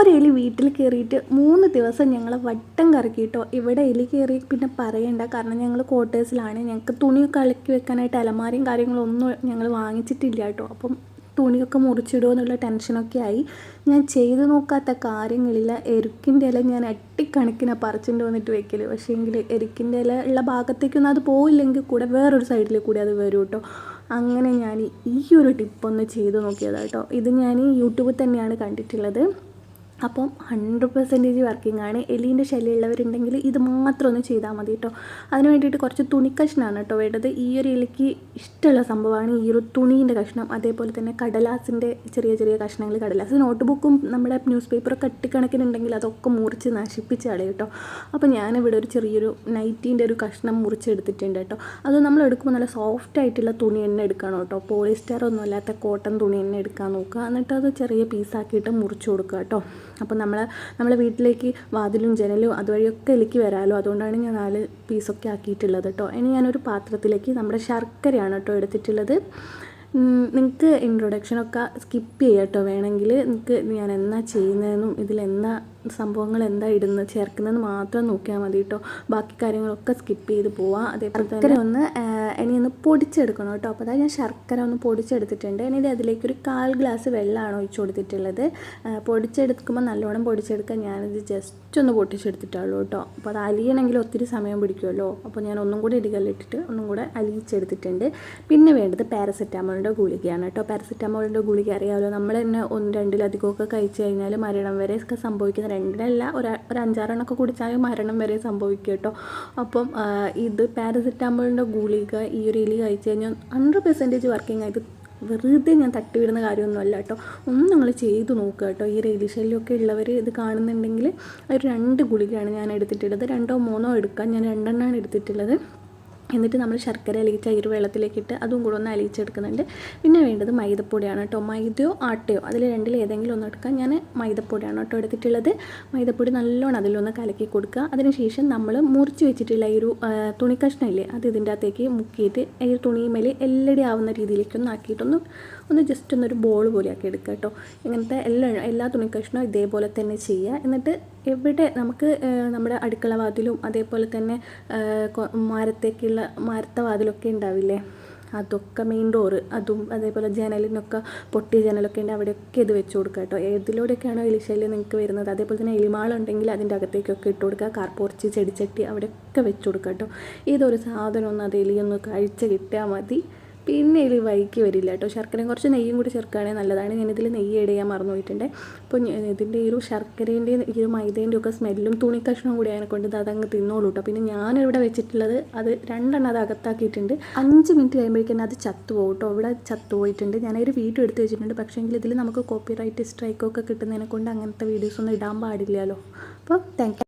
ഒരു എലി വീട്ടിൽ കയറിയിട്ട് മൂന്ന് ദിവസം ഞങ്ങൾ വട്ടം കറക്കിയിട്ടോ ഇവിടെ എലി കയറി? പിന്നെ പറയണ്ട. കാരണം ഞങ്ങൾ ക്വാർട്ടേഴ്സിലാണ് ഞങ്ങൾക്ക് തുണിയൊക്കെ അലക്കി വെക്കാനായിട്ട് അലമാരയും കാര്യങ്ങളും ഒന്നും ഞങ്ങൾ വാങ്ങിച്ചിട്ടില്ല കേട്ടോ. അപ്പം തുണിയൊക്കെ മുറിച്ചിടുമോ എന്നുള്ള ടെൻഷനൊക്കെ ആയി. ഞാൻ ചെയ്തു നോക്കാത്ത കാര്യങ്ങളിൽ എരുക്കിന്റെ ഇല ഞാൻ അട്ടിക്കണക്കിനെ പറിച്ചിട്ട് വന്നിട്ട് വെക്കൽ പക്ഷേ എങ്കിൽ എരുക്കിന്റെ ഇല ഉള്ള ഭാഗത്തേക്കൊന്നും അത് പോയില്ലെങ്കിൽ കൂടെ വേറൊരു സൈഡിൽ കൂടി അത് വരും കേട്ടോ. അങ്ങനെ ഞാൻ ഈ ഒരു ടിപ്പൊന്ന് ചെയ്തു നോക്കിയതാണ് കേട്ടോ. ഇത് ഞാൻ യൂട്യൂബിൽ തന്നെയാണ് കണ്ടിട്ടുള്ളത്. അപ്പം ഹൺഡ്രഡ് പെർസെന്റേജ് വർക്കിംഗ് ആണ്. എലീന്റെ ശല്യമുള്ളവരുണ്ടെങ്കിൽ ഇത് മാത്രം ഒന്ന് ചെയ്താൽ മതി കേട്ടോ അതിന് വേണ്ടിയിട്ട് കുറച്ച് തുണി കഷ്ണമാണ് കേട്ടോ വേണ്ടത്. ഈ ഒരു എലിക്ക് ഇഷ്ടമുള്ള സംഭവമാണ് ഈ ഒരു തുണീന്റെ കഷ്ണം. അതേപോലെ തന്നെ കടലാസിന്റെ ചെറിയ ചെറിയ കഷ്ണങ്ങൾ കടലാസ് നോട്ട് ബുക്കും നമ്മുടെ ന്യൂസ് പേപ്പറൊക്കെ കട്ടിക്കണക്കിനുണ്ടെങ്കിൽ അതൊക്കെ മുറിച്ച് നശിപ്പിച്ച കളയും കേട്ടോ അപ്പോൾ ഞാനിവിടെ ഒരു ചെറിയൊരു നൈറ്റീന്റെ ഒരു കഷ്ണം മുറിച്ചെടുത്തിട്ടുണ്ട് കേട്ടോ അത് നമ്മൾ എടുക്കുമ്പോൾ നല്ല സോഫ്റ്റ് ആയിട്ടുള്ള തുണി തന്നെ എടുക്കണം കേട്ടോ പോളിസ്റ്റർ ഒന്നും അല്ലാത്ത കോട്ടൺ തുണി തന്നെ എടുക്കാൻ നോക്കുക. എന്നിട്ട് അത് ചെറിയ പീസാക്കിയിട്ട് മുറിച്ച് കൊടുക്കുക കേട്ടോ അപ്പോൾ നമ്മൾ നമ്മളെ വീട്ടിലേക്ക് വാതിലും ജനലും അതുവഴിയൊക്കെ ഇലക്കി വരാമല്ലോ അതുകൊണ്ടാണ് ഞാൻ നാല് പീസൊക്കെ ആക്കിയിട്ടുള്ളത് കേട്ടോ ഇനി ഞാനൊരു പാത്രത്തിലേക്ക് നമ്മുടെ ശർക്കരയാണ് കേട്ടോ എടുത്തിട്ടുള്ളത്. നിങ്ങൾക്ക് ഇൻട്രൊഡക്ഷനൊക്കെ സ്കിപ്പ് ചെയ്യാം കേട്ടോ വേണമെങ്കിൽ നിങ്ങൾക്ക് ഞാൻ എന്നാ ചെയ്യുന്നതെന്നും ഇതിൽ എന്നാ സംഭവങ്ങൾ എന്താ ഇടുന്നത് ചേർക്കുന്നതെന്ന് മാത്രം നോക്കിയാൽ മതി കേട്ടോ ബാക്കി കാര്യങ്ങളൊക്കെ സ്കിപ്പ് ചെയ്ത് പോവാം. അതേപോലെ തന്നെ ഒന്ന് ഇനി ഒന്ന് പൊടിച്ചെടുക്കണം കേട്ടോ അപ്പോൾ അതായത് ഞാൻ ശർക്കര ഒന്ന് പൊടിച്ചെടുത്തിട്ടുണ്ട്. ഇനി അതിലേക്ക് ഒരു കാൽ ഗ്ലാസ് വെള്ളമാണ് ഒഴിച്ചു കൊടുത്തിട്ടുള്ളത്. പൊടിച്ചെടുക്കുമ്പോൾ നല്ലോണം പൊടിച്ചെടുക്കാൻ ഞാനിത് ജസ്റ്റ് ഒന്ന് പൊട്ടിച്ചെടുത്തിട്ടുള്ളൂ കേട്ടോ അപ്പോൾ അത് അലിയണമെങ്കിൽ ഒത്തിരി സമയം പിടിക്കുമല്ലോ അപ്പോൾ ഞാൻ ഒന്നും കൂടി ഇടികല്ലിട്ടിട്ട് ഒന്നും കൂടെ അലിയിച്ചെടുത്തിട്ടുണ്ട്. പിന്നെ വേണ്ടത് പാരസെറ്റാമോളിന്റെ ഗുളികയാണ്. കേട്ടോ പാരസിറ്റമോളിന്റെ ഗുളിക അറിയാമല്ലോ. നമ്മൾ തന്നെ ഒന്ന് രണ്ടിലധികമൊക്കെ കഴിച്ചു കഴിഞ്ഞാൽ മരണം വരെ ഒക്കെ സംഭവിക്കുന്ന രണ്ടിലല്ല ഒരു ഒരു അഞ്ചാറെണ്ണമൊക്കെ കുടിച്ചാൽ മരണം വരെ സംഭവിക്കും കേട്ടോ. അപ്പം ഇത് പാരസിറ്റമോളിന്റെ ഗുളിക ഈ ഒരു ഇലി കഴിച്ച് കഴിഞ്ഞാൽ ഹൺഡ്രഡ് പെർസെന്റേജ് വർക്കിംഗ് ആയത് വെറുതെ ഞാൻ തട്ടിവിടുന്ന കാര്യമൊന്നുമല്ല കേട്ടോ. ഒന്ന് നിങ്ങൾ ചെയ്തു നോക്കുക കേട്ടോ. ഈ എലി ശല്യമൊക്കെ ഉള്ളവർ ഇത് കാണുന്നുണ്ടെങ്കിൽ ഒരു രണ്ട് ഗുളികയാണ് ഞാൻ എടുത്തിട്ടുള്ളത്. രണ്ടോ മൂന്നോ എടുക്കാം ഞാൻ രണ്ടെണ്ണമാണ് എടുത്തിട്ടുള്ളത്. എന്നിട്ട് നമ്മൾ ശർക്കര അലിയിച്ച അരി വെള്ളത്തിലേക്കിട്ട് അതും കൂടെ ഒന്ന് അലിയിച്ചെടുക്കുന്നുണ്ട്. പിന്നെ വേണ്ടത് മൈദപ്പൊടിയാണ് കേട്ടോ. മൈദയോ ആട്ടയോ? അതിൽ രണ്ടിൽ ഏതെങ്കിലും ഒന്ന് എടുക്കാം. ഞാൻ മൈദപ്പൊടിയാണ് കേട്ടോ എടുത്തിട്ടുള്ളത്. മൈദപ്പൊടി നല്ലോണം അതിലൊന്ന് കലക്കി കൊടുക്കുക. അതിനുശേഷം നമ്മൾ മുറിച്ച് വെച്ചിട്ടുള്ള ഈ ഒരു തുണി കഷ്ണമില്ലേ അത് ഇതിന്റെ അകത്തേക്ക് മുക്കിയിട്ട് ഈ തുണിമേൽ എല്ലടി ആവുന്ന രീതിയിലേക്ക് ഒന്ന് ആക്കിയിട്ടൊന്ന് ഒന്ന് ജസ്റ്റ് ഒന്നൊരു ബോൾ പോലെ ആക്കി എടുക്കുക കേട്ടോ. ഇങ്ങനത്തെ എല്ലാ എല്ലാ തുണിക്കഷ്ണവും ഇതേപോലെ തന്നെ ചെയ്യുക. എന്നിട്ട് എവിടെ നമുക്ക് നമ്മുടെ അടുക്കള വാതിലും അതേപോലെ തന്നെ മരത്തേക്കുള്ള മരത്തെ വാതിലൊക്കെ ഉണ്ടാവില്ലേ? അതൊക്കെ മെയിൻ ഡോറ് അതും അതേപോലെ ജനലിനൊക്കെ പൊട്ടിയ ജനലൊക്കെ ഉണ്ട്. അവിടെയൊക്കെ ഇത് വെച്ച് കൊടുക്കുക കേട്ടോ. ഏതിലൂടെയൊക്കെയാണോ എലിശല്യം നിങ്ങൾക്ക് വരുന്നത്? അതേപോലെ തന്നെ എലിമാളുണ്ടെങ്കിൽ അതിന്റെ അകത്തേക്കൊക്കെ ഇട്ട് കൊടുക്കുക. കാർപ്പോർച്ച് ചെടിച്ചട്ടി അവിടെയൊക്കെ വെച്ച് കൊടുക്കുക കേട്ടോ. ഇതൊരു സാധനം ഒന്ന് അത് എലിയൊന്ന് കഴിച്ച് കിട്ടിയാൽ മതി. പിന്നെ ഇതിൽ വൈകി വരില്ല കേട്ടോ. ശർക്കരയും കുറച്ച് നെയ്യും കൂടി ചേർക്കുകയാണെങ്കിൽ നല്ലതാണ്. ഞാനിതിൽ നെയ്യ് ആഡ് ചെയ്യാൻ മറന്നു പോയിട്ടുണ്ട്. അപ്പോൾ ഇതിന്റെ ഈ ഒരു ശർക്കരേന്റെയും ഈ ഒരു മൈദേന്റെ ഒക്കെ സ്മെല്ലും തുണി കഷ്ണവും കൂടി അതിനെ കൊണ്ട് അതങ്ങ് തിന്നോളൂ കേട്ടോ. പിന്നെ ഞാനിവിടെ വെച്ചിട്ടുള്ളത് അത് രണ്ടെണ്ണം അത് അകത്താക്കിയിട്ടുണ്ട്. അഞ്ച് മിനിറ്റ് കഴിയുമ്പോഴേക്കും അത് ചത്തുപോകും കേട്ടോ. ഇവിടെ ചത്തുപോയിട്ടുണ്ട് ഞാനൊരു വീഡിയോ എടുത്ത് വെച്ചിട്ടുണ്ട്. പക്ഷേങ്കിൽ ഇതിൽ നമുക്ക് കോപ്പി റൈറ്റ് സ്ട്രൈക്കൊക്കെ കിട്ടുന്നതിനെ കൊണ്ട് അങ്ങനത്തെ വീഡിയോസ് ഒന്നും ഇടാൻ പാടില്ലല്ലോ. അപ്പോൾ താങ്ക്